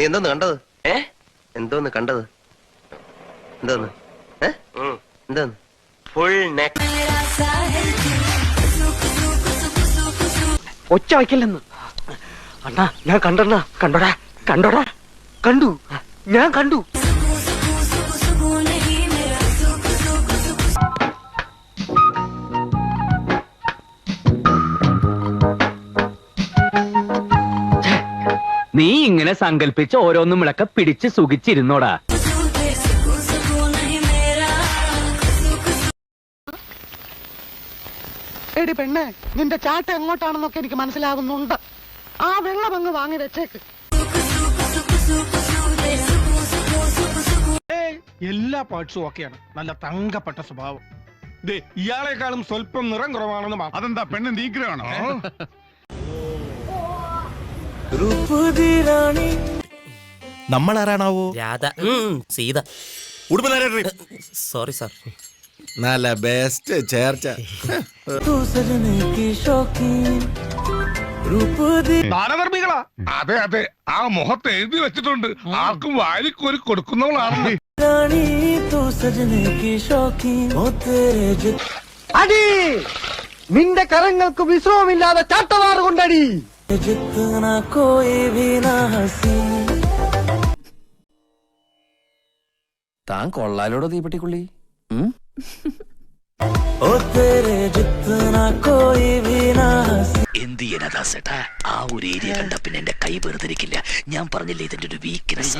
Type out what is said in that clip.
നീ എന്തോന്ന് കണ്ടത്? ഏ? എന്തോന്ന് കണ്ടത്? എന്തോന്ന്? ഏ? എന്തോന്ന്? ഫുൾ നെക്ക് ഒച്ച വയ്ക്കില്ലെന്ന്. അണ്ണാ ഞാൻ കണ്ടണ്ണ കണ്ടോടാ കണ്ടോടാ. കണ്ടു. ഞാൻ കണ്ടു. നീ ഇങ്ങനെ സങ്കല്പിച്ച് ഓരോന്നും വിളക്ക പിടിച്ച് സുഖിച്ചിരുന്നോടാ. എടി പെണ്ണെ നിന്റെ ചാട്ട എങ്ങോട്ടാണെന്നൊക്കെ എനിക്ക് മനസ്സിലാകുന്നുണ്ട്. ആ വെള്ളം അങ്ങ് വാങ്ങി വെച്ചേക്ക്. എല്ലാ പാർട്സും ഓക്കെയാണ്. നല്ല തങ്കപ്പെട്ട സ്വഭാവം. ദേ ഇയാളെക്കാളും സ്വല്പം നിറം കുറവാണെന്ന് മാത്രം. അതെന്താ പെണ്ണ് നീഗ്രഹാണോ? നമ്മൾ ആരാണാവോ രാധ. സീത. സോറി സാർ നല്ല ബെസ്റ്റ് ചേർച്ച. ദാനധർമ്മികളാ അതെ അതെ. ആ മുഖത്ത് എഴുതി വെച്ചിട്ടുണ്ട്. ആർക്കും വാരിക്കോരി കൊടുക്കുന്നവളാണ് അടി! നിന്റെ കരങ്ങൾക്ക് വിശ്രമമില്ലാതെ ചാട്ടവാറ് കൊണ്ടടി. താൻ കൊള്ളാലോടോ തീപ്പെട്ടിക്കുള്ളി? എന്ത് ചെയ്യാനാ ആ ഒരു ഏരിയ കണ്ട പിന്നെ എന്റെ കൈ വെറുതിരിക്കില്ല ഞാൻ പറഞ്ഞില്ലേ ഇതിന്റെ ഒരു വീക്ക്നെസ്